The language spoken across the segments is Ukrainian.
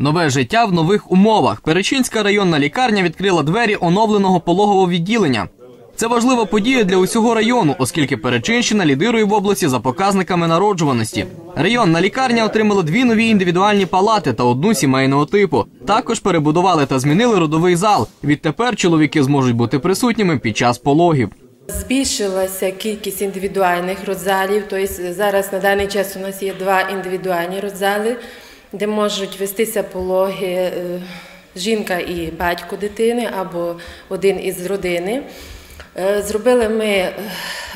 Нове життя в нових умовах. Перечинська районна лікарня відкрила двері оновленого пологового відділення. Це важлива подія для усього району, оскільки Перечинщина лідирує в області за показниками народжуваності. Районна лікарня отримала дві нові індивідуальні палати та одну сімейного типу. Також перебудували та змінили родовий зал. Відтепер чоловіки зможуть бути присутніми під час пологів. Збільшилася кількість індивідуальних родзалів. Тобто зараз на даний час у нас є два індивідуальні родзали, де можуть вестися пологи е, жінка і батько дитини або один із родини. Е, Зробили ми е,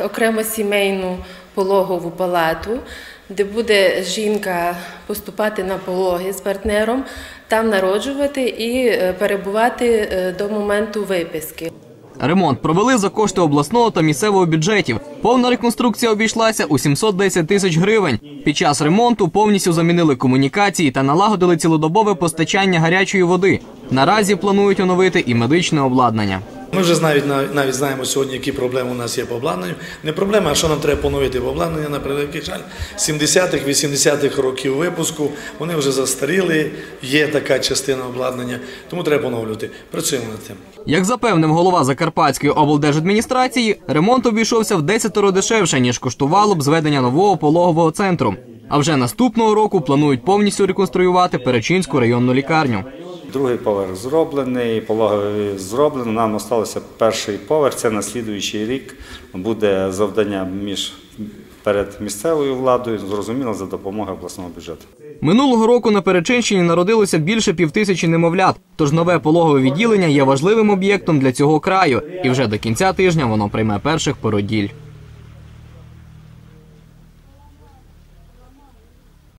окремо сімейну пологову палату, де буде жінка поступати на пологи з партнером, там народжувати і перебувати до моменту виписки. Ремонт провели за кошти обласного та місцевого бюджетів. Повна реконструкція обійшлася у 710 тисяч гривень. Під час ремонту повністю замінили комунікації та налагодили цілодобове постачання гарячої води. Наразі планують оновити і медичне обладнання. Ми вже навіть навіть, знаємо сьогодні, які проблеми у нас є по обладнанню. Не проблема, а що нам треба поновити в обладнання, на превеликий жаль. 70-х, 80-х років випуску вони вже застаріли, є така частина обладнання, тому треба поновлювати. Працюємо над тим. Як запевнив голова Закарпатської облдержадміністрації, ремонт обійшовся в десятеро дешевше, ніж коштувало б зведення нового пологового центру. А вже наступного року планують повністю реконструювати Перечинську районну лікарню. Другий поверх зроблений, пологовий зроблено. Нам залишився перший поверх. Це на слідуючий рік буде завдання між перед місцевою владою, зрозуміло, за допомогою обласного бюджету. Минулого року на Перечинщині народилося більше півтисячі немовлят. Тож нове пологове відділення є важливим об'єктом для цього краю, і вже до кінця тижня воно прийме перших породіль.